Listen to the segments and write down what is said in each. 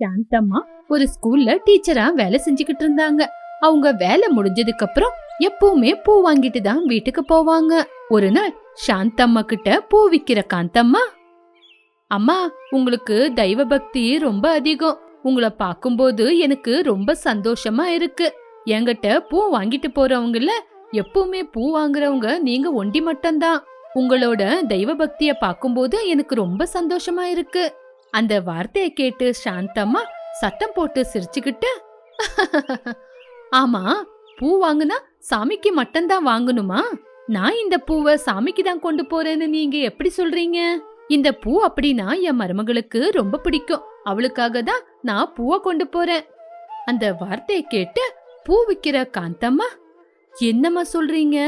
சாந்தம்மா ஒரு ஸ்கூல்ல டீச்சரா வேலை செஞ்சுக்கிட்டு இருந்தாங்க. அவங்க வேலை முடிஞ்சதுக்கு அப்புறம் எப்பவுமே பூ வாங்கிட்டு தான் வீட்டுக்கு போவாங்க. ஒரு நாள் சாந்தம்மா கிட்ட பூ விக்கிற காந்தம்மா அம்மா உங்களுக்கு தெய்வ பக்தி ரொம்ப அதிகம். உங்களை பார்க்கும்போது எனக்கு ரொம்ப சந்தோஷமா இருக்கு. என்கிட்ட பூ வாங்கிட்டு போறவங்கல எப்பவுமே பூ வாங்குறவங்க நீங்க ஒண்டி மட்டும்தான். உங்களோட தெய்வ பக்திய பார்க்கும்போது எனக்கு ரொம்ப சந்தோஷமா இருக்கு. அந்த வார்த்தையை கேட்டு சாந்தம்மா சத்தம் போட்டு சிரிச்சுக்கிட்டு ஆமா பூ வாங்குனா சாமிக்கு மட்டும்தான் வாங்கணுமா? நான் இந்த பூவை சாமிக்கு தான் கொண்டு போறேன்னு நீங்க எப்படி சொல்றீங்க? இந்த பூ அப்படின்னா என் மருமகளுக்கு ரொம்ப பிடிக்கும். அவளுக்காக தான் நான் பூவை கொண்டு போறேன். அந்த வார்த்தையை கேட்டு பூ விக்கிற காந்தம்மா என்னம்மா சொல்றீங்க?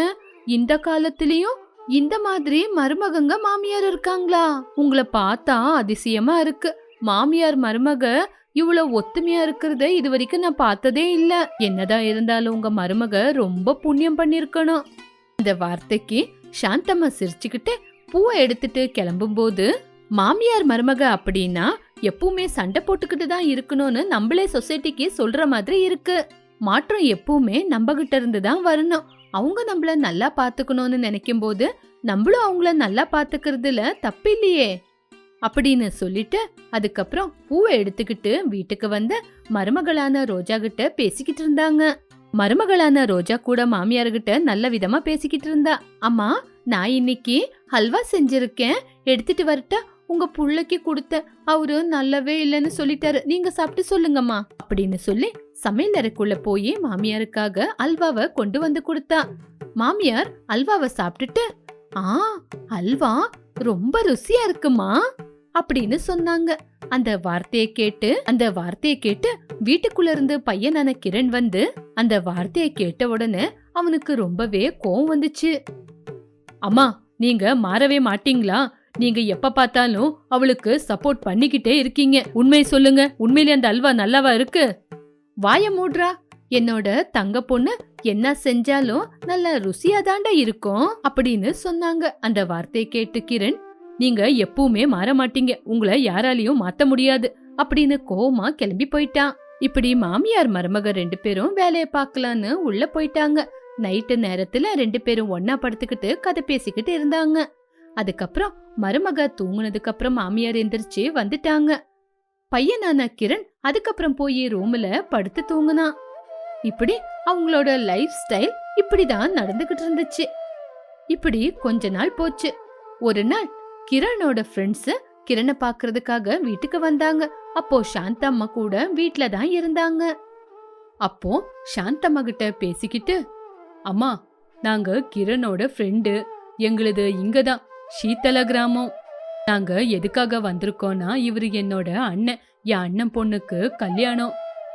இந்த காலத்திலயும் இந்த மாதிரி மருமகங்க மாமியார் இருக்காங்களா? உங்களை பார்த்தா அதிசயமா இருக்கு. மாமியார் மருமக இவ்வளவு ஒத்துமையா இருக்கிறத இது வரைக்கும் நான் பார்த்ததே இல்ல. என்னதான் இருந்தாலும் உங்க மருமக ரொம்ப புண்ணியம் பண்ணிருக்கணும். இந்த வார்த்தைக்கு சாந்தம்மா சிரிச்சுக்கிட்டு பூவை எடுத்துட்டு கிளம்பும்போது மாமியார் மருமக அப்படின்னா எப்பவுமே சண்டை போட்டுக்கிட்டு தான் இருக்கணும்னு நம்மளே சொசைட்டிக்கு சொல்ற மாதிரி இருக்கு. மாற்றம் எப்பவுமே நம்ம கிட்ட இருந்து தான் வரணும். அவங்க நம்மள நல்லா பார்த்துக்கணும்னு நினைக்கும் போது நம்மளும் அவங்கள நல்லா பார்த்துக்கிறதுல தப்பு இல்லையே. அப்படின்னு சொல்லிட்டு அதுக்கப்புறம் பூவை எடுத்துக்கிட்டு வீட்டுக்கு வந்த மருமகளான ரோஜா கிட்ட பேசிக்கிட்டு இருந்தாங்க. மருமகளான ரோஜா கூட மாமியார்கிட்ட நல்ல விதமா பேசிக்கிட்டு இருந்தா. அம்மா நான் இன்னைக்கு ஹல்வா செஞ்சிருக்கேன். எடுத்துட்டு வரட்டா உங்க புள்ளைக்கு கொடுத்த. அவரு நல்லவே இல்லைன்னு சொல்லிட்டாரு. நீங்க சாப்பிட்டு சொல்லுங்கம்மா. அப்படின்னு சொல்லி சமையலறைக்குள்ள போய் மாமியாருக்காக அல்வாவை கொண்டு வந்து கொடுத்தா. மாமியார் அல்வாவை சாப்பிட்டுட்டு ஆ அல்வா ரொம்ப ருசியா இருக்குமா? அப்படின்னு சொன்னாங்க. அந்த வார்த்தையை கேட்டு அந்த வார்த்தையை கேட்டு வீட்டுக்குள்ள இருந்து பையனான கிரண் வந்து அந்த வார்த்தையை கேட்ட உடனே அவனுக்கு ரொம்பவே கோவம் வந்துச்சு. அம்மா நீங்க மாறவே மாட்டீங்களா? நீங்க எப்ப பார்த்தாலும் அவளுக்கு சப்போர்ட் பண்ணிக்கிட்டே இருக்கீங்க. உண்மையை சொல்லுங்க. உண்மையிலே அந்த அல்வா நல்லாவா இருக்கு? வாய மூடுறா. என்னோட தங்க பொண்ணு என்ன செஞ்சாலும் நல்ல ருசியா தாண்டா இருக்கும் அப்படின்னு சொன்னாங்க. அந்த வார்த்தையை கேட்டு கிரண் நீங்க எப்பவுமே மாற மாட்டீங்க. உங்களை யாராலையும் மாத்த முடியாது. அப்படின்னு கோவமா கிளம்பி போயிட்டான். இப்படி மாமியார் மருமக ரெண்டு பேரும் வேலைய பார்க்கலான்னு உள்ள போயிட்டாங்க. நைட்டு நேரத்துல ரெண்டு பேரும் ஒன்னா படுத்துக்கிட்டு கதை பேசிக்கிட்டு இருந்தாங்க. அதுக்கப்புறம் மருமக தூங்குனதுக்கு அப்புறம் மாமியார் எந்திரிச்சு வந்துட்டாங்க. பையனான கிரண் அதுக்கப்புறம் போய் ரூம்ல படுத்து தூங்குனான் இப்படி அவங்களோட லைஃப் ஸ்டைல் இப்படிதான் நடந்துகிட்டு இருந்துச்சு. இப்படி கொஞ்ச நாள் போச்சு. ஒரு நாள் கிரணோட ஃப்ரெண்ட்ஸ் கிரணை பாக்குறதுக்காக வீட்டுக்கு வந்தாங்க. அப்போ சாந்தம்மா கூட வீட்ல தான் இருந்தாங்க. அப்போ சாந்தம்மா கிட்ட பேசிக்கிட்டு அம்மா நாங்க கிரணோட ஃப்ரெண்டு எங்களுது இங்கதான் சீத்தல கிராமம். நாங்க எதுக்காக வந்திருக்கோம்னா இவரு என்னோட அண்ணன். என் அண்ணன் பொண்ணுக்கு கல்யாணம்.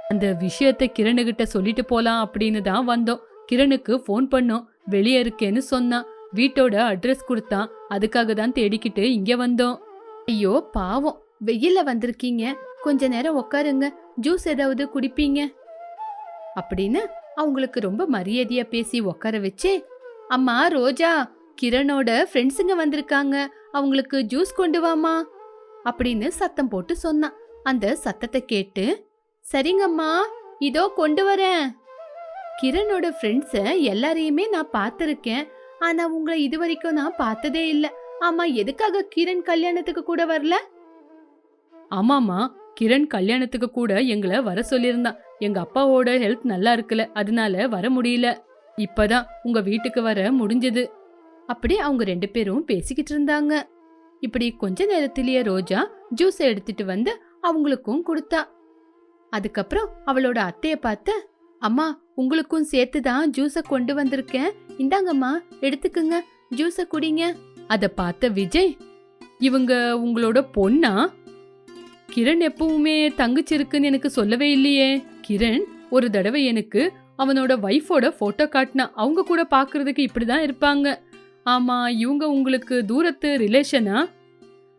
அந்த விஷயத்த கிரணுகிட்ட சொல்லிட்டு போலாம் அப்படின்னு தான் வந்தோம். கிரணுக்கு ஃபோன் பண்ணோம். வெளியே இருக்கேன்னு சொன்னான். வீட்டோட அட்ரஸ் கொடுத்தான். அதுக்காக தான் தேடிக்கிட்டு இங்க வந்தோம். ஐயோ பாவம். வெயில்ல வந்திருக்கீங்க. கொஞ்ச நேரம் உட்காருங்க ஜூஸ் ஏதாவது குடிப்பீங்க? அப்படின்னு அவங்களுக்கு ரொம்ப மரியாதையா பேசி உட்கார வச்சு அம்மா ரோஜா கிரணோட ஃப்ரெண்ட்ஸுங்க வந்திருக்காங்க. அவங்களுக்கு ஜூஸ் கொண்டு வாமா அப்படின்னு சத்தம் போட்டு சொன்னான். அந்த சத்தத்தை கேட்டு சரிங்கம்மா இதோ கொண்டு வரேன். கிரணோட ஃப்ரெண்ட்ஸ எல்லாரையுமே நான் பார்த்துருக்கேன். ஆனா உங்களை இது வரைக்கும் நான் பார்த்ததே இல்ல. ஆமா எதுக்காக கிரண் கல்யாணத்துக்கு கூட வரல? ஆமாமா கிரண் கல்யாணத்துக்கு கூட எங்களை வர சொல்லியிருந்தான். எங்க அப்பாவோட ஹெல்த் நல்லா இருக்குல்ல அதனால வர முடியல. இப்பதான் உங்க வீட்டுக்கு வர முடிஞ்சது. அப்படி அவங்க ரெண்டு பேரும் பேசிக்கிட்டு இருந்தாங்க. இப்படி கொஞ்ச நேரத்திலேயே ரோஜா ஜூஸ் எடுத்துட்டு வந்து அவங்களுக்கும் கொடுத்தா. அதுக்கப்புறம் அவளோட அத்தைய பார்த்து அம்மா உங்களுக்கும் சேர்த்து தான் ஜூஸை கொண்டு வந்திருக்கேன். இந்தாங்கம்மா எடுத்துக்குங்க. ஜூஸை குடிங்க. அதை பார்த்த விஜய் இவங்க உங்களோட பொண்ணா? கிரண் எப்பவுமே தங்கச்சி இருக்குன்னு எனக்கு சொல்லவே இல்லையே. கிரண் ஒரு தடவை எனக்கு அவனோட வைஃபோட ஃபோட்டோ காட்டினா அவங்க கூட பார்க்கறதுக்கு இப்படி தான் இருப்பாங்க. ஆமாம் இவங்க உங்களுக்கு தூரத்து ரிலேஷனா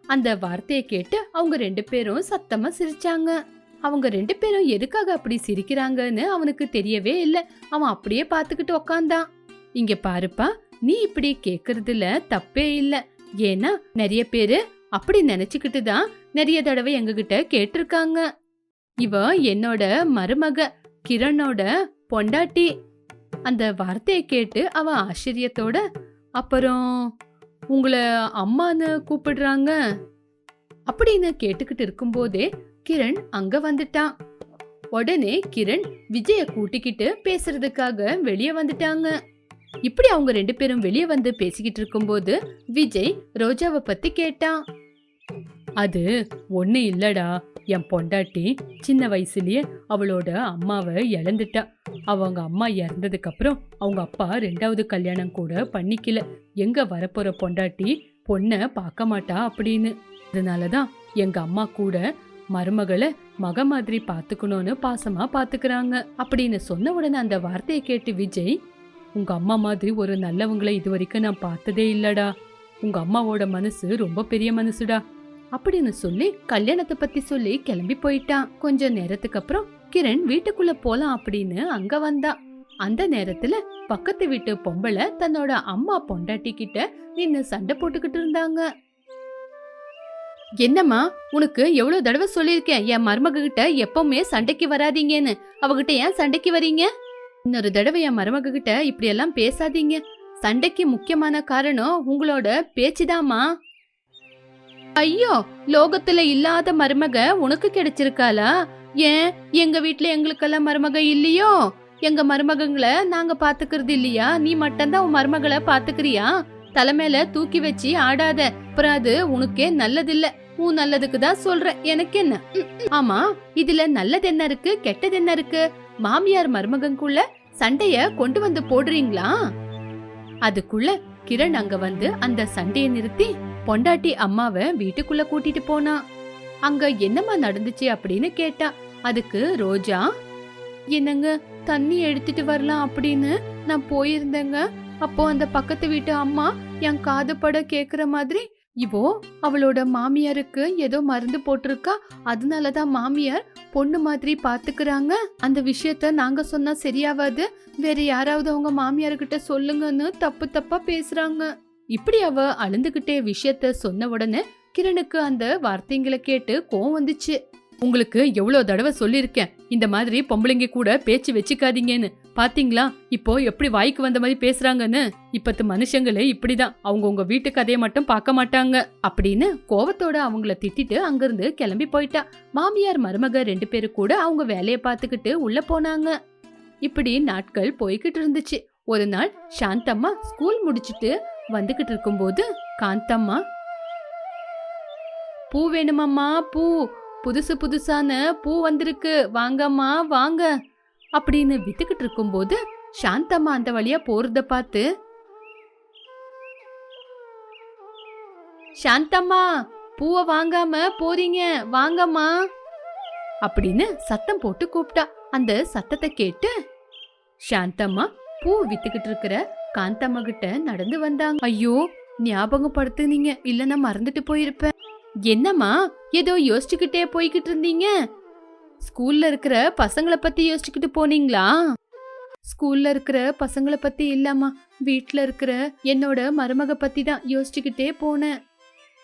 அந்த வார்த்தையை கேட்டு அவங்க ரெண்டு பேரும் சத்தமா சிரிச்சாங்க. அவங்க ரெண்டு பேரும் எதுக்காக அப்படி சிரிக்கிறாங்கன்னு அவனுக்கு தெரியவே இல்லை. அவன் அப்படியே பார்த்துக்கிட்டு உக்காந்தான். இங்க பாருப்பா நீ இப்படி கேக்குறதுல தப்பே இல்ல. ஏன்னா நிறைய பேரு அப்படி நினைச்சுக்கிட்டு தான் நிறைய தடவை எங்ககிட்ட கேட்டிருக்காங்க. இவ என்னோட மருமக கிரணோட பொண்டாட்டி. அந்த வார்த்தையை கேட்டு அவ ஆச்சரியத்தோட அப்புறம் உங்களை அம்மான்னு கூப்பிடுறாங்க? அப்படின்னு கேட்டுக்கிட்டு இருக்கும்போதே கிரண் அங்க வந்துட்டான். உடனே கிரண் விஜய கூட்டிக்கிட்டு பேசுறதுக்காக வெளியே வந்துட்டாங்க. இப்படி அவங்க ரெண்டு பேரும் வெளியே வந்து பேசிக்கிட்டு இருக்கும்போது விஜய் ரோஜாவை பத்தி கேட்டான். அது ஒண்ணு இல்லடா என் பொண்டாட்டி சின்ன வயசுலயே அவளோட அம்மாவை இழந்துட்டா. அவங்க அம்மா இறந்ததுக்கு அப்புறம் அவங்க அப்பா ரெண்டாவது கல்யாணம் கூட பண்ணிக்கல. எங்க வரப்போற பொண்டாட்டி பொண்ணை பார்க்க மாட்டா அப்படின்னு. அதனாலதான் எங்க அம்மா கூட மருமகளை மக மாதிரி பார்த்துக்கணும்னு பாசமா பாத்துக்கறாங்க அப்படின்னு சொன்ன உடனே அந்த வார்த்தையை கேட்டு விஜய் உங்க அம்மா மாதிரி ஒரு நல்லவங்களை இது வரைக்கும் நான் பார்த்ததே இல்லடா. உங்க அம்மாவோட மனசு ரொம்ப பெரிய மனசுடா. அப்படின்னு சொல்லி கல்யாணத்தை பத்தி சொல்லி கிளம்பி போயிட்டான். கொஞ்ச நேரத்துக்கு அப்புறம் கிரண் வீட்டுக்குள்ள போலாம் அப்படின்னு அங்க வந்தா. அந்த நேரத்துல பக்கத்து வீட்டு பொம்பளை தன்னோட அம்மா பொண்டாட்டி கிட்ட நின்னு சண்டை போட்டுக்கிட்டு இருந்தாங்க. என்னம்மா உனக்கு எவ்வளவு தடவை சொல்லியிருக்கேன்? என் மருமக கிட்ட எப்பவுமே சண்டைக்கு வராதீங்கன்னு. அவகிட்ட ஏன் சண்டைக்கு வரீங்க? இன்னொரு தடவை என் மருமக கிட்ட இப்படி எல்லாம் பேசாதீங்க. சண்டைக்கு முக்கியமான காரணம் உங்களோட பேச்சுதாம்மா. ஐயோ லோகத்துல இல்லாத மருமக உனக்கு கிடைச்சிருக்காளா? ஏன்? எங்க வீட்ல எங்களுக்கெல்லாம் மருமக இல்லையோ? எங்க மருமகங்களை நாங்க பாத்துக்கிறது இல்லையா? நீ மட்டும்தான் உன் மருமகளை பாத்துக்கிறியா? தலைமையில தூக்கி வச்சு ஆடாத. அப்புறம் அது உனக்கே நல்லதில்ல. உன் நல்லதுக்கு தான் சொல்றேன். எனக்கு என்ன? ஆமா இதுல நல்லது என்ன இருக்கு? கெட்டது என்ன இருக்கு? மாமியார் மருமகங்குள்ள சண்டைய கொண்டு வந்து போடுறீங்களா? அதுக்குள்ள கிரண் அங்க வந்து அந்த சண்டையை நிறுத்தி பொண்டாட்டி அம்மாவை வீட்டுக்குள்ள கூட்டிட்டு போனா. அங்க என்னம்மா நடந்துச்சு அப்படின்னு கேட்டா அதுக்கு ரோஜா என்னங்க தண்ணி எடுத்துட்டு வரலாம் அப்படின்னு நான் போயிருந்தேங்க. அப்போ அந்த பக்கத்து வீட்டு அம்மா என் காது பட கேக்குற மாதிரி இவோ அவளோட மாமியாருக்கு ஏதோ மருந்து போட்டிருக்கா. அதனாலதான் மாமியார் பொண்ணு மாதிரி பாத்துக்கிறாங்க. அந்த விஷயத்த நாங்க சொன்னா சரியாவாது. வேற யாராவது அவங்க மாமியார்கிட்ட சொல்லுங்கன்னு தப்பு தப்பா பேசுறாங்க. இப்படி அவ அழுந்துகிட்டே விஷயத்த சொன்ன உடனே கிரணுக்கு அந்த வார்த்தைங்களை கேட்டு கோவம் வந்துச்சு. உங்களுக்கு எவ்வளவு தடவை சொல்லிருக்கேன் இந்த மாதிரி பொம்பளைங்க கூட பேச்சு வச்சுக்காதீங்கன்னு. பாத்தீங்களா? இப்போ எப்படி வாய்க்கு வந்த மாதிரி பேசுறாங்கன்னு. இப்பத்து மனுஷங்களே இப்படிதான். அவங்க உங்க வீட்டு கதையை மட்டும் பார்க்க மாட்டாங்க. அப்படின்னு கோவத்தோட அவங்கள திட்டிட்டு அங்கிருந்து கிளம்பி போயிட்டா. மாமியார் மருமக ரெண்டு பேரும் கூட அவங்க வேலையை பார்த்துக்கிட்டு உள்ள போனாங்க. இப்படி நாட்கள் போய்கிட்டு இருந்துச்சு. ஒரு நாள் சாந்தம்மா ஸ்கூல் முடிச்சிட்டு வந்துகிட்டு இருக்கும்போது காந்தம்மா. பூ வேணுமம்மா பூ. புதுசு புதுசான பூ வந்திருக்கு. வாங்கம்மா வாங்க. அப்படின்னு வித்துக்கிட்டு இருக்கும்போது சாந்தம்மா அந்த வழியா போறத பார்த்து சாந்தம்மா பூவை வாங்காம போறீங்க. வாங்கம்மா. அப்படின்னு சத்தம் போட்டு கூப்பிட்டா அந்த சத்தத்தை கேட்டு சாந்தம்மா பூ வித்துக்கிட்டு இருக்கிற காந்தம்மா கிட்ட நடந்து வந்தாங்க. ஐயோ ஞாபகப்படுத்துனீங்க. இல்ல நான் மறந்துட்டு போயிருப்பேன். என்னம்மா? ஏதோ யோசிச்சுக்கிட்டே போய்கிட்டு இருந்தீங்க. ஸ்கூல்ல இருக்கிற பசங்களை பத்தி யோசிச்சுக்கிட்டு போனீங்களா? ஸ்கூல்ல இருக்கிற பசங்களை பத்தி இல்லம்மா. வீட்டில் இருக்கிற என்னோட மருமக பத்தி தான் யோசிச்சுக்கிட்டே போனேன்.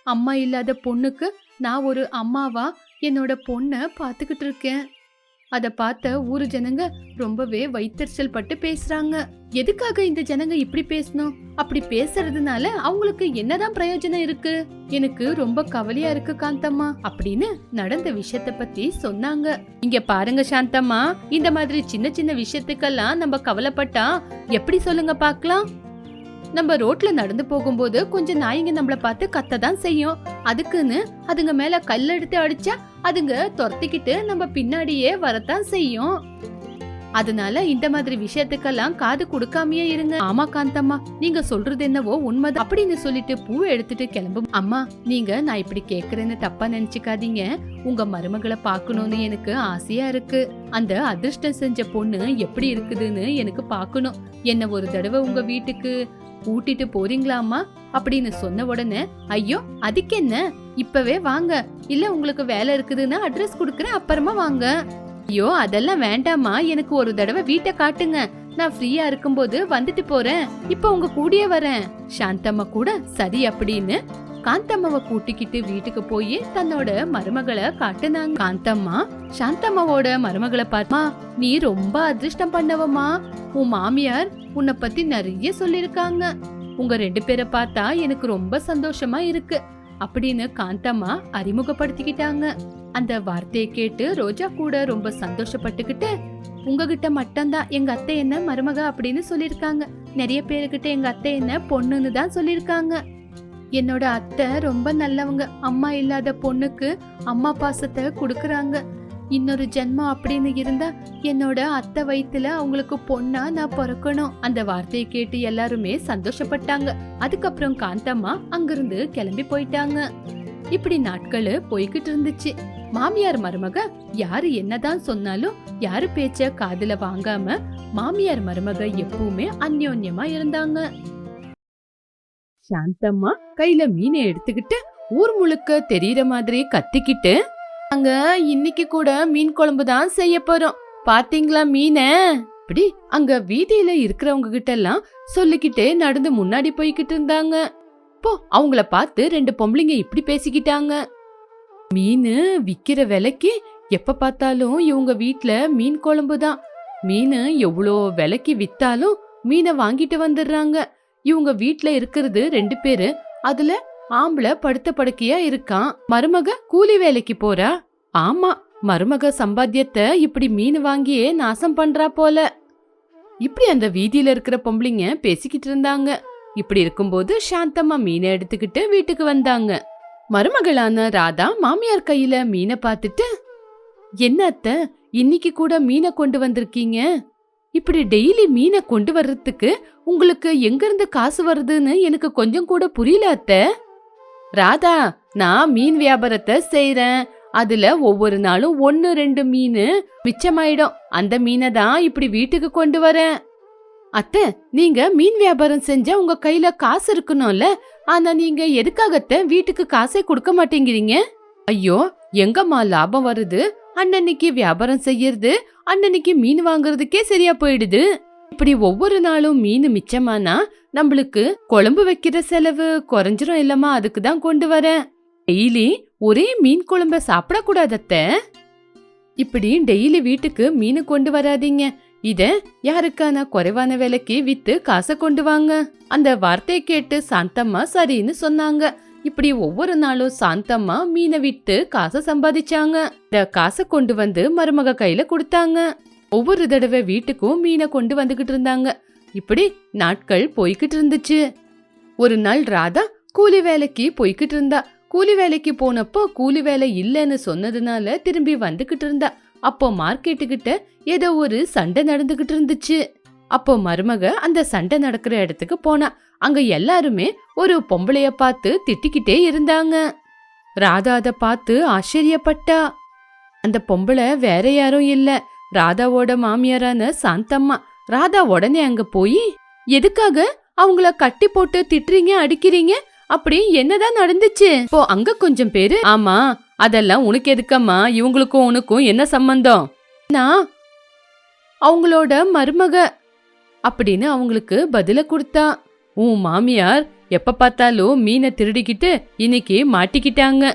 அம்மா இல்லாத பொண்ணுக்கு நான் ஒரு அம்மாவா என்னோட பொண்ணை பார்த்துக்கிட்டு இருக்கேன். அதை பார்த்த ஊரு ஜனங்க ரொம்பவே வைத்தறிச்சல் பட்டு பேசுறாங்க. எதுக்காக இந்த ஜனங்க இப்படி பேசணும்? அப்படி பேசுறதுனால அவங்களுக்கு என்னதான் பிரயோஜனம் இருக்கு? எனக்கு ரொம்ப கவலையா இருக்கு காந்தம்மா அப்படின்னு நடந்த விஷயத்த பத்தி சொன்னாங்க. இங்க பாருங்க சாந்தம்மா இந்த மாதிரி சின்ன சின்ன விஷயத்துக்கெல்லாம் நம்ம கவலைப்பட்டா எப்படி சொல்லுங்க பார்க்கலாம்? நம்ம ரோட்ல நடந்து போகும்போது கொஞ்சம் நாய்ங்க நம்மள பார்த்து கத்த தான் செய்யும். அதுக்குன்னு அதுங்க மேல கல் எடுத்து அடிச்சா அதுங்க துரத்திக்கிட்டு நம்ம பின்னாடியே வரத்தான் செய்யும். அதனால இந்த மாதிரி விஷயத்துக்கெல்லாம் காது கொடுக்காமயே இருங்க. ஆமா காந்தம்மா நீங்க சொல்றது என்னவோ உண்மை அப்படின்னு சொல்லிட்டு பூவை எடுத்துட்டு கிளம்பும். அம்மா நீங்க நான் இப்படி கேக்குறேன்னு தப்பா நினைச்சுக்காதீங்க. உங்க மருமகளை பாக்கணும்னு எனக்கு ஆசையா இருக்கு. அந்த அதிர்ஷ்டம் செஞ்ச பொண்ணு எப்படி இருக்குதுன்னு எனக்கு பார்க்கணும். என்ன ஒரு தடவை உங்க வீட்டுக்கு கூட்டிட்டு போறீங்களாமா அப்படின்னு சொன்ன உடனே ஐயோ அதுக்கு என்ன? இப்பவே வாங்க. இல்ல உங்களுக்கு வேலை இருக்குதுன்னா அட்ரஸ் கொடுக்குறேன் அப்புறமா வாங்க. ஐயோ அதெல்லாம் வேண்டாம்மா. எனக்கு ஒரு தடவை வீட்டை காட்டுங்க. நான் ஃப்ரீயா இருக்கும்போது வந்துட்டு போறேன். இப்ப உங்க கூடயே வரேன். சாந்தம்மா கூட? சரி அப்படின்னு. காந்தம்மாவை கூட்டிக்கிட்டு வீட்டுக்கு போய் தன்னோட மருமகளை காட்டுனாங்க. காந்தம்மா சாந்தம்மாவோட மருமகளை பார்த்தா நீ ரொம்ப அதிர்ஷ்டம் பண்ணவம்மா. உன் மாமியார் உன்னை பத்தி நிறைய சொல்லிருக்காங்க உங்க ரெண்டு பேரை பார்த்தா எனக்கு ரொம்ப சந்தோஷமா இருக்கு. அப்படின்னு காந்தம்மா அறிமுகப்படுத்திக்கிட்டாங்க. அந்த வார்த்தையை கேட்டு ரோஜா கூட ரொம்ப சந்தோஷப்பட்டுக்கிட்டு உங்ககிட்ட மட்டும்தான் எங்க அத்தை என்ன மருமக? அப்படின்னு சொல்லியிருக்காங்க. நிறைய பேருக்கிட்ட எங்க அத்தை என்ன பொண்ணுன்னு தான் சொல்லியிருக்காங்க. என்னோட அத்தை ரொம்ப நல்லவங்க. அம்மா இல்லாத பொண்ணுக்கு அம்மா பாசத்தை கொடுக்கறாங்க. இன்னொரு ஜென்மம் அப்படின்னு இருந்தா என்னோட அத்தை வயித்துல அவங்களுக்கு பொண்ணா நான் பிறக்கணும். அந்த வார்த்தையை கேட்டு எல்லாருமே சந்தோஷப்பட்டாங்க. அதுக்கப்புறம் காந்தம்மா அங்கிருந்து கிளம்பி போயிட்டாங்க. இப்படி நாட்கள் போய்கிட்டு இருந்துச்சு. மாமியார் மருமக யாரு என்னதான் சொன்னாலும் யாரு பேச்ச காதுல வாங்காம மாமியார் மருமக எப்பவுமே அந்யோன்யமா இருந்தாங்க. சாந்தம்மா கையில மீனை எடுத்துக்கிட்டு ஊர் முழுக்க தெரியற மாதிரி கத்திக்கிட்டு அங்க இன்னைக்கு கூட மீன் குழம்பு தான் செய்ய போறோம். பாத்தீங்களா மீனை? அப்படி அங்க வீதியில இருக்கிறவங்க கிட்ட எல்லாம் சொல்லிக்கிட்டே நடந்து முன்னாடி போய்கிட்டு இருந்தாங்க. போ அவங்கள பார்த்து ரெண்டு பொம்பளைங்க இப்படி பேசிக்கிட்டாங்க. மீன் விக்கிற விலைக்கு எப்ப பார்த்தாலும் இவங்க வீட்ல மீன் குழம்பு தான். மீன் எவ்வளோ விலைக்கு வித்தாலும் மீனை வாங்கிட்டு வந்துடுறாங்க. இவங்க வீட்ல இருக்கிறது ரெண்டு பேரு. அதுல ஆம்பளை படுத்த படுக்கையா இருக்கான். மருமக கூலி வேலைக்கு போறா? ஆமா மருமக சம்பாத்தியத்தை இப்படி மீன் வாங்கியே நாசம் பண்றா போல. இப்படி அந்த வீதியில இருக்கிற பொம்பளைங்க பேசிக்கிட்டு இருந்தாங்க. இப்படி இருக்கும்போது சாந்தம்மா மீனை எடுத்துக்கிட்டு வீட்டுக்கு வந்தாங்க. மருமகளான ராதா மாமியார் கையில மீனை பார்த்துட்டு என்ன அத்தை இன்னைக்கு கூட மீனை கொண்டு வந்திருக்கீங்க? இப்படி டெய்லி மீனை கொண்டு வர்றதுக்கு உங்களுக்கு எங்க இருந்து காசு வருதுன்னு எனக்கு கொஞ்சம் கூட புரியல அத்தை. ராதா நான் மீன் வியாபாரத்தை செய்யறேன் அதுல ஒவ்வொரு நாளும் ஒன்னு ரெண்டு மீன் மிச்சமாயிடும். அந்த மீனை தான் இப்படி வீட்டுக்கு கொண்டு வரேன். அத்தை நீங்க மீன் வியாபாரம் செஞ்சா உங்க கையில காசு இருக்கணும்ல? ஆனா நீங்க எதுக்காகத்த வீட்டுக்கு காசே கொடுக்க மாட்டேங்கிறீங்க? ஐயோ எங்கம்மா லாபம் வருது? அன்னன்னைக்கு வியாபாரம் செய்யறது அன்னன்னைக்கு மீன் வாங்குறதுக்கே சரியா போயிடுது. இப்படி ஒவ்வொரு நாளும் மீன் மிச்சமானா நம்மளுக்கு குழம்பு வைக்கிற செலவு குறைஞ்சிரும் இல்லம்மா அதுக்கு தான் கொண்டு வரேன். டெய்லி ஒரே மீன் குழம்ப சாப்பிடக்கூடாதத்த. இப்படி டெய்லி வீட்டுக்கு மீன் கொண்டு வராதீங்க. இத யாருக்கான குறைவான விலைக்கு வித்து காசை கொண்டு வாங்க. அந்த வார்த்தையை கேட்டு சாந்தம்மா சரின்னு சொன்னாங்க. இப்படி ஒவ்வொரு நாளும் சாந்தம்மா மீனை விட்டு காசை சம்பாதிச்சாங்க. இந்த காசை கொண்டு வந்து மருமக கையில கொடுத்தாங்க. ஒவ்வொரு தடவை வீட்டுக்கும் மீனை கொண்டு வந்துகிட்டு இருந்தாங்க. இப்படி நாட்கள் போய்கிட்டு இருந்துச்சு. ஒரு நாள் ராதா கூலி வேலைக்கு போய்கிட்டு இருந்தா. கூலி வேலைக்கு போனப்போ கூலி வேலை இல்லைன்னு சொன்னதுனால திரும்பி வந்துகிட்டு இருந்தா. அப்போ மார்க்கெட்டுக்கிட்ட ஏதோ ஒரு சண்டை நடந்துகிட்டு இருந்துச்சு. அப்போ மருமக அந்த சண்டை நடக்கிற இடத்துக்கு போனா. அங்க எல்லாருமே ஒரு பொம்பளைய பார்த்து திட்டிக்கிட்டே இருந்தாங்க. ராதா அதை பார்த்து ஆச்சரியப்பட்டா. அந்த பொம்பளை வேற யாரும் இல்லை. ராதாவோட மாமியாரான சாந்தம்மா ராதா உடனே அங்க போய் எதுக்காக? அவங்கள கட்டி போட்டு திட்டுறீங்க அடிக்கிறீங்க? அப்படி என்னதான் நடந்துச்சு? இப்போ அங்க கொஞ்சம் பேரு. ஆமா அதெல்லாம் உனக்கு எதுக்கம்மா? இவங்களுக்கும் உனக்கும் என்ன சம்பந்தம்? நான் அவங்களோட மருமக. அப்படின்னு அவங்களுக்கு பதில கொடுத்தா. உன் மாமியார் எப்ப பார்த்தாலும் மீனை திருடிக்கிட்டு இன்னைக்கு மாட்டிக்கிட்டாங்க.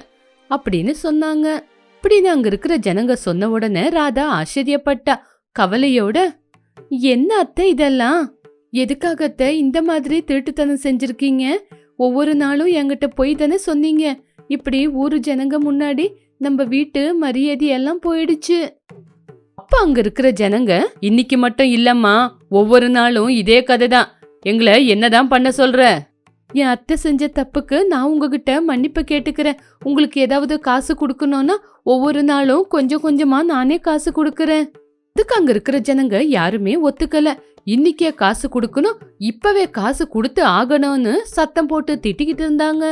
அப்படின்னு சொன்னாங்க. அப்படின்னு அங்க இருக்கிற ஜனங்க சொன்ன உடனே ராதா ஆச்சரியப்பட்டா. கவலையோட என்ன அத்தை இதெல்லாம்? எதுக்காக அத்தை இந்த மாதிரி திருட்டுத்தனம் செஞ்சிருக்கீங்க? ஒவ்வொரு நாளும் என்கிட்ட போய் தானே சொன்னீங்க. இப்படி ஊரு ஜனங்க முன்னாடி நம்ம வீட்டு மரியாதை எல்லாம் போயிடுச்சு. அப்ப அங்க இருக்கிற ஜனங்க இன்னைக்கு மட்டும் இல்லம்மா ஒவ்வொரு நாளும் இதே கதை தான் எங்களை என்னதான் பண்ண சொல்ற? என் அத்தை செஞ்ச தப்புக்கு நான் உங்ககிட்ட மன்னிப்பு கேட்டுக்கிறேன். உங்களுக்கு ஏதாவது காசு கொடுக்கணும்னா ஒவ்வொரு நாளும் கொஞ்சம் கொஞ்சமா நானே காசு கொடுக்கறேன். அதுக்கு அங்க இருக்கிற ஜனங்க யாருமே ஒத்துக்கல. இன்னைக்கே காசு கொடுக்கணும் இப்பவே காசு கொடுத்து ஆகணும்னு சத்தம் போட்டு திட்டிக்கிட்டு இருந்தாங்க.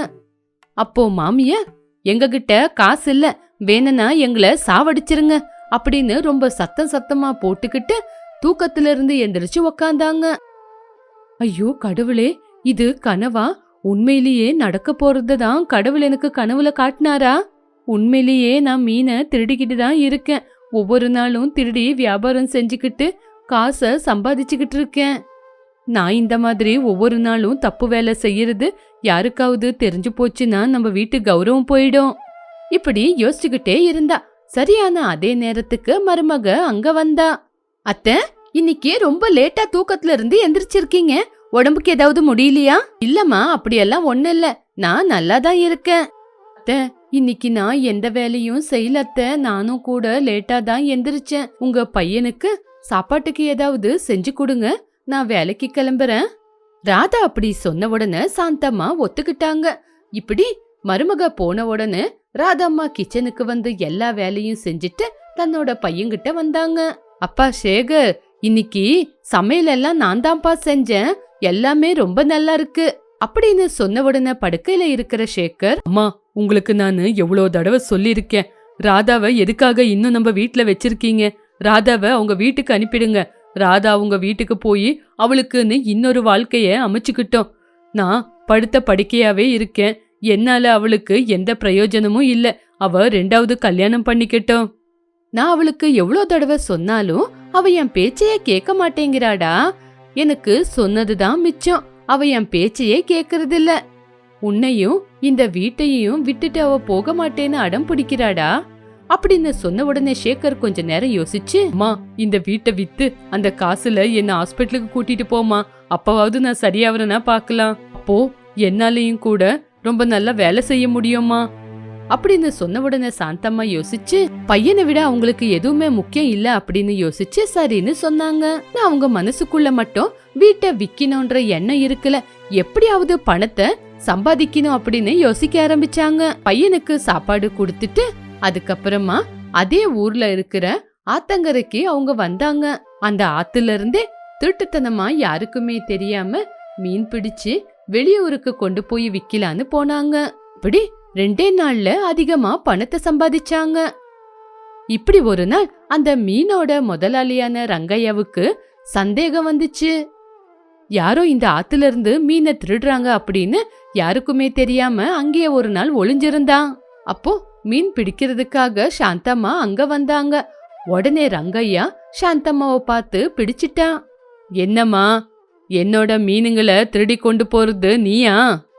அப்போ மாமியார் எங்ககிட்ட காசு இல்ல வேணும்னா எங்களை சாவடிச்சிருங்க அப்படின்னு ரொம்ப சத்தம் சத்தமா போட்டுக்கிட்டு தூக்கத்துல இருந்து எந்திரிச்சு உக்காந்தாங்க. ஐயோ கடவுளே இது கனவா? உண்மையிலேயே நடக்க போறது தான் கடவுள் எனக்கு கனவுல காட்டினாரா? உண்மையிலேயே நான் மீனை திருடிக்கிட்டு தான் இருக்கேன். ஒவ்வொரு நாளும் திருடி வியாபாரம் செஞ்சுக்கிட்டு காசை சம்பாதிச்சுக்கிட்டு இருக்கேன். நான் இந்த மாதிரி ஒவ்வொரு நாளும் தப்பு வேலை செய்யறது யாருக்காவது தெரிஞ்சு போச்சுன்னா நம்ம வீட்டு கௌரவம் போயிடும். இப்படி யோசிச்சுக்கிட்டே இருந்தா. சரியான அதே நேரத்துக்கு மருமக அங்க வந்தா. அத்தை இன்னைக்கு ரொம்ப லேட்டா தூக்கத்துல இருந்து எந்திரிச்சிருக்கீங்க. உடம்புக்கு ஏதாவது முடியலையா? இல்லம்மா அப்படியெல்லாம் ஒண்ணு இல்ல. நான் நல்லா தான் இருக்கேன். அத்தை இன்னைக்கு நான் எந்த வேலையும் செய்யல அத்தை. நானும் கூட லேட்டா தான் எந்திரிச்சேன். உங்க பையனுக்கு சாப்பாட்டுக்கு ஏதாவது செஞ்சு கொடுங்க. நான் வேலைக்கு கிளம்புறேன். ராதா அப்படி சொன்ன உடனே சாந்தம்மா ஒத்துக்கிட்டாங்க. இப்படி மருமக போன உடனே ராதாம்மா கிச்சனுக்கு வந்து எல்லா வேலையும் செஞ்சுட்டு தன்னோட பையன்கிட்ட வந்தாங்க. அப்பா சேகர் இன்னைக்கு சமையல் எல்லாம் நான் தான்ப்பா செஞ்சேன். எல்லாமே ரொம்ப நல்லா இருக்கு அப்படின்னு சொன்ன உடனே படுக்கையில இருக்கிற சேகர் அம்மா உங்களுக்கு நான் எவ்வளோ தடவை சொல்லியிருக்கேன். ராதாவை எதுக்காக இன்னும் நம்ம வீட்டுல வச்சிருக்கீங்க? ராதாவை அவங்க வீட்டுக்கு அனுப்பிடுங்க. ராதா அவங்க வீட்டுக்கு போய் அவளுக்குன்னு இன்னொரு வாழ்க்கைய அமைச்சுக்கிட்டோம். நான் படுத்த படுக்கையாவே இருக்கேன். என்னால அவளுக்கு எந்த பிரயோஜனமும் இல்ல. அவ ரெண்டாவது கல்யாணம் பண்ணிக்கிட்டோம். நான் அவளுக்கு எவ்வளோ தடவை சொன்னாலும் அவ என் பேச்சையே கேட்க மாட்டேங்கிறாடா. எனக்கு சொன்னதுதான் மிச்சம். அவ என் பேச்சையே கேக்குறதில்ல. உன்னையும் இந்த வீட்டையும் விட்டுட்டு அவ போக மாட்டேன்னு அடம் பிடிக்கிறாடா? அப்படின்னு சொன்ன உடனே சேகர் கொஞ்ச நேரம் யோசிச்சு அம்மா இந்த வீட்டை வித்து அந்த காசுல என்ன ஹாஸ்பிட்டலுக்கு கூட்டிட்டு போமா அப்பவாவது நான் சரியாவறனா பாக்கலாம் அப்போ என்னாலையும் கூட ரொம்ப நல்லா வேலை செய்ய முடியுமா அப்படின்னு சொன்ன உடனே சாந்தம்மா யோசிச்சு பையனை விட அவங்களுக்கு எதுவுமே முக்கியம் இல்ல அப்படின்னு யோசிச்சு சரின்னு சொன்னாங்க. நான் அவங்க மனசுக்குள்ள மட்டும் வீட்டை விக்கணும்ன்ற எண்ணம் இருக்குல்ல எப்படியாவது பணத்தை சம்பாதிக்கணும் அப்படின்னு யோசிக்க ஆரம்பிச்சாங்க. பையனுக்கு சாப்பாடு கொடுத்துட்டு அதுக்கப்புறமா அதே ஊர்ல இருக்கிற ஆத்தங்கரைக்கு அவங்க வந்தாங்க. அந்த ஆத்துல இருந்தே திருட்டுத்தனமா யாருக்குமே தெரியாம மீன் பிடிச்சு வெளியூருக்கு கொண்டு போய் விக்கலான்னு போனாங்க. இப்படி ரெண்டே நாள்ல அதிகமா பணத்தை சம்பாதிச்சாங்க. இப்படி ஒரு நாள் அந்த மீனோட முதலாளியான ரங்கையாவுக்கு சந்தேகம் வந்துச்சு. யாரோ இந்த ஆத்துல இருந்து மீனை திருடுறாங்க அப்படின்னு யாருக்குமே தெரியாம அங்கேயே ஒரு நாள் ஒளிஞ்சிருந்தான். அப்போ மீன் பிடிக்கிறதுக்காக சாந்தம்மா அங்க வந்தாங்க. உடனே ரங்கையா சாந்தம்மாவை பார்த்து பிடிச்சிட்டான். என்னம்மா என்னோட மீனுங்களை திருடி கொண்டு போறது நீயா?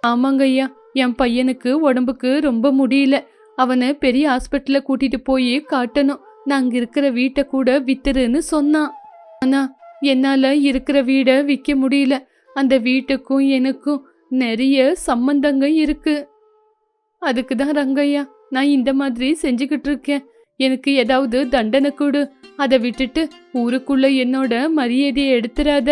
ஆமாங்கய்யா என் பையனுக்கு உடம்புக்கு ரொம்ப முடியல. அவனை பெரிய ஹாஸ்பிட்டலில் கூட்டிட்டு போய் காட்டணும். நான் இருக்கிற வீட்டை கூட வித்துருன்னு சொன்னான். ஆனா என்னால இருக்கிற வீடை விற்க முடியல. அந்த வீட்டுக்கும் எனக்கும் நிறைய சம்பந்தங்க இருக்கு. அதுக்கு தான் ரங்கையா நான் இந்த மாதிரி செஞ்சுக்கிட்டு இருக்கேன். எனக்கு ஏதாவது தண்டனை கொடு. அதை விட்டுட்டு ஊருக்குள்ள என்னோட மரியாதையை எடுத்துறாத.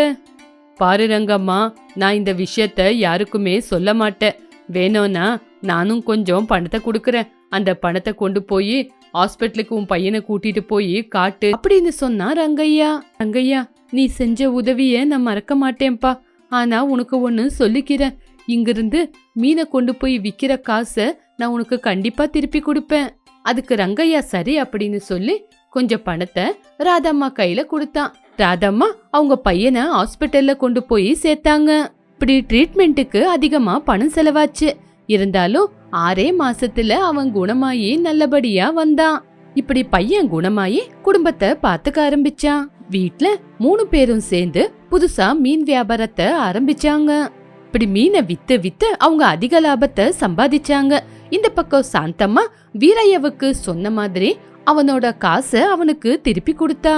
பாரு ரங்கம்மா நான் இந்த விஷயத்த யாருக்குமே சொல்ல மாட்டேன். வேணும்னா நானும் கொஞ்சம் பணத்தை கொடுக்குறேன். அந்த பணத்தை கொண்டு போய் ஹாஸ்பிட்டலுக்கு உன் பையனை கூட்டிட்டு போய் காட்டு. அப்படின்னு சொன்னா ரங்கையா ரங்கையா நீ செஞ்ச உதவிய நான் மறக்க மாட்டேன்பா ஆனா உனக்கு ஒன்னு சொல்லிக்கிறேன். இங்கிருந்து மீனை கொண்டு போய் விக்கிற காசை நான் உனக்கு கண்டிப்பா திருப்பி கொடுப்பேன். அதுக்கு ரங்கையா சரி அப்படின்னு சொல்லி கொஞ்சம் பணத்தை ராதம்மா கையில கொடுத்தான் ராதம்மா அவங்க பையனை ஹாஸ்பிட்டல்ல கொண்டு போய் சேர்த்தாங்க. இப்படி ட்ரீட்மெண்ட்டுக்கு அதிகமா பணம் செலவாச்சு. இருந்தாலும் ஆறே மாசத்துல அவன் குணமாயி நல்லபடியா வந்தான். இப்படி பையன் குணமாயி குடும்பத்தை பாத்துக்க ஆரம்பிச்சான். வீட்ல மூணு பேரும் சேர்ந்து புதுசா மீன் வியாபாரத்தை ஆரம்பிச்சாங்க. இப்படி மீனை வித்து வித்து அவங்க அதிக லாபத்தை சம்பாதிச்சாங்க. இந்த பக்கம் சாந்தம்மா வீரையவுக்கு சொன்ன மாதிரி அவனோட காசை அவனுக்கு திருப்பி கொடுத்தா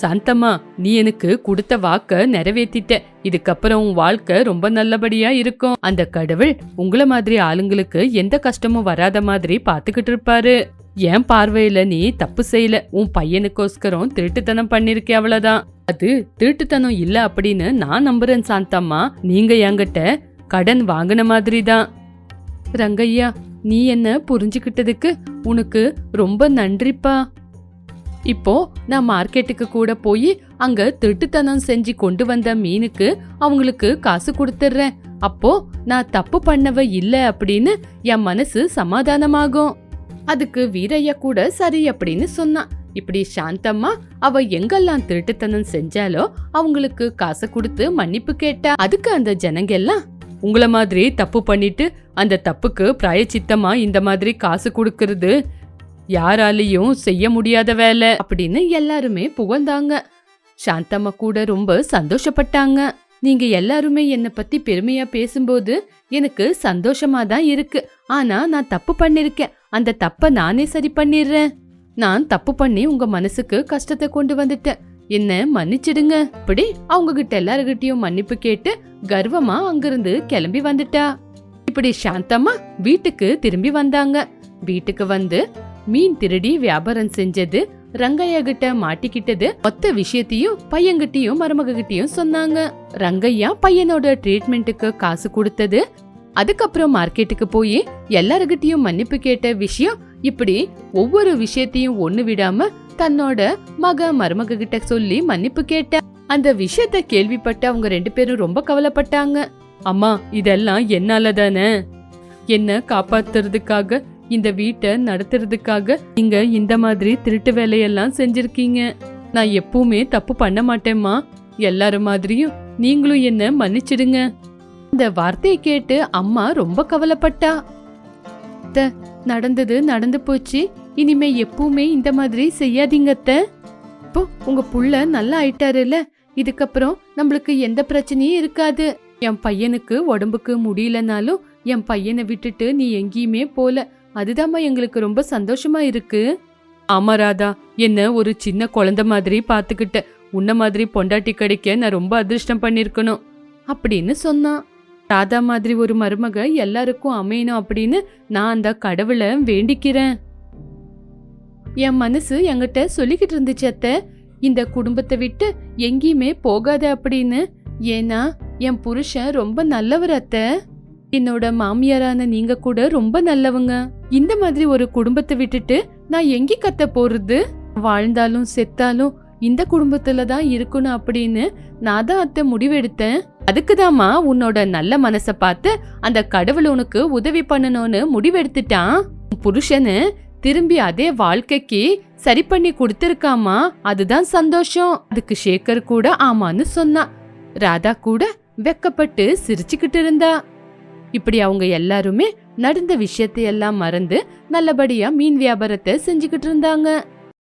சாந்தம்மா நீ எனக்கு கொடுத்த வாக்க நிறைவேத்திட்ட. இதுக்கப்புறம் உன் வாழ்க்கை ரொம்ப நல்லபடியா இருக்கும். அந்த கடவுள் உங்களை மாதிரி ஆளுங்களுக்கு எந்த கஷ்டமும் வராத மாதிரி பாத்துக்கிட்டு இருப்பாரு. என் பார்வையில நீ தப்பு செய்யல. உன் பையனுக்கோஸ்கரம் திருட்டுத்தனம் பண்ணிருக்கே அவ்வளவுதான். அது திருட்டுத்தனம் இல்ல அப்படின்னு நான் நம்புறேன் சாந்தம்மா. நீங்க என்கிட்ட கடன் வாங்கின மாதிரி தான் ரங்கையா நீ என்ன புரிஞ்சுக்கிட்டதுக்கு உனக்கு ரொம்ப நன்றிப்பா. இப்போ நான் மார்க்கெட்டுக்கு கூட போய் அங்க திருட்டுத்தனம் செஞ்சு கொண்டு வந்த மீனுக்கு அவங்களுக்கு காசு கொடுத்துட்றேன் அப்போ நான் தப்பு பண்ணவ இல்ல அப்படின்னு என் மனசு சமாதானமாகும். அதுக்கு வீரையா கூட சரி அப்படின்னு சொன்னான். இப்படி சாந்தம்மா அவ எங்கெல்லாம் திருட்டுத்தனம் செஞ்சாலோ அவங்களுக்கு காசை கொடுத்து மன்னிப்பு கேட்டா அதுக்கு அந்த ஜனங்க எல்லாம் உங்கள மாதிரி தப்பு பண்ணிட்டு அந்த தப்புக்கு பிராயச்சித்தமா இந்த மாதிரி காசு கொடுக்கறது யாராலையும் செய்ய முடியாத வேலை அப்படின்னு எல்லாருமே புகழ்ந்தாங்க. சாந்தம்மா கூட ரொம்ப சந்தோஷப்பட்டாங்க. நீங்க எல்லாருமே என்னை பத்தி பெருமையா பேசும்போது எனக்கு சந்தோஷமா தான் இருக்கு. ஆனா நான் தப்பு பண்ணிருக்கேன். அந்த தப்ப நானே சரி பண்ணிடுறேன். நான் தப்பு பண்ணி உங்க மனசுக்கு கஷ்டத்தை கொண்டு வந்துட்டேன். என்ன மன்னிச்சிடுங்க. அப்படி அவங்க கிட்ட எல்லாருகிட்டயும் மன்னிப்பு கேட்டு கர்வமா அங்கிருந்து கிளம்பி வந்துட்டா. இப்படி சாந்தம்மா வீட்டுக்கு திரும்பி வந்தாங்க. வீட்டுக்கு வந்து மீன் திருடி வியாபாரம் செஞ்சது. ரங்கையா கிட்ட மாட்டிக்கிட்டது. மொத்த விஷயத்தையும் பையன்கிட்டயும் மருமகிட்டயும் சொன்னாங்க. ரங்கையா பையனோட ட்ரீட்மெண்ட்டுக்கு காசு கொடுத்தது. அதுக்கப்புறம் மார்க்கெட்டுக்கு போய் எல்லாருகிட்டயும் மன்னிப்பு கேட்ட விஷயம் இப்படி ஒவ்வொரு விஷயத்தையும் ஒண்ணு விடாம தன்னோட மக மருமக கிட்ட சொல்லி மன்னிப்பு கேட்ட. அந்த விஷயத்த கேள்விப்பட்டு அவங்க ரெண்டு பேரும் ரொம்ப கவலைப்பட்டாங்க. அம்மா இதெல்லாம் என்னால தானே? என்ன காப்பாத்துறதுக்காக இந்த வீட்டை நடத்துறதுக்காக நீங்க இந்த மாதிரி திருட்டு வேலையெல்லாம் செஞ்சிருக்கீங்க. நான் எப்பவுமே தப்பு பண்ண மாட்டேம்மா. எல்லாரும் மாதிரியும் நீங்களும் என்ன மன்னிச்சிடுங்க. இந்த வார்த்தையை கேட்டு அம்மா ரொம்ப கவலைப்பட்டா. நடந்தது நடந்து போச்சு. இனிமே எப்பவுமே இந்த மாதிரி செய்யாதீங்க இப்போ உங்க புள்ள நல்லா ஆயிட்டாருல்ல. இதுக்கப்புறம் நம்மளுக்கு எந்த பிரச்சனையும் இருக்காது. என் பையனுக்கு உடம்புக்கு முடியலனாலும் என் பையனை விட்டுட்டு நீ எங்கேயுமே போல. அதுதாம்மா எங்களுக்கு ரொம்ப சந்தோஷமா இருக்கு. ஆமா ராதா. என்ன ஒரு சின்ன குழந்தை மாதிரி பாத்துக்கிட்ட உன்ன மாதிரி பொண்டாட்டி கிடைக்க நான் ரொம்ப அதிர்ஷ்டம் பண்ணிருக்கணும். அப்படின்னு சொன்னான் ராதா மாதிரி ஒரு மருமக எல்லாருக்கும் அமையணும் அப்படின்னு நான் அந்த கடவுளை வேண்டிக்கிறேன். என் மனசு என்கிட்ட சொல்லிக்கிட்டு இருந்துச்சு அத்தை. இந்த குடும்பத்தை விட்டு எங்கேயுமே போகாத அப்படின்னு. ஏன்னா என் புருஷன் ரொம்ப நல்லவர் அத்தை. என்னோட மாமியாரான நீங்க கூட ரொம்ப நல்லவங்க. இந்த மாதிரி ஒரு குடும்பத்தை விட்டுட்டு நான் எங்கே கத்த போறது? வாழ்ந்தாலும் செத்தாலும் இந்த குடும்பத்துல தான் இருக்கணும் அப்படின்னு நான் தான் அத்தை முடிவெடுத்தேன். அதுக்குதாம்மா உன்னோட நல்ல மனச பார்த்து அந்த கடவுள் உனக்கு உதவி பண்ணணும்னு முடிவெடுத்துட்டான். புருஷனு திரும்பி அதே வாழ்க்கைக்கு சரி பண்ணி கொடுத்துருக்காமா அதுதான் சந்தோஷம். அதுக்கு சேகர் கூட ஆமான்னு சொன்னான். ராதா கூட வெக்கப்பட்டு சிரிச்சுக்கிட்டு இருந்தா. இப்படி அவங்க எல்லாருமே நடந்த விஷயத்தையெல்லாம் மறந்து நல்லபடியா மீன் வியாபாரத்தை செஞ்சுக்கிட்டு இருந்தாங்க.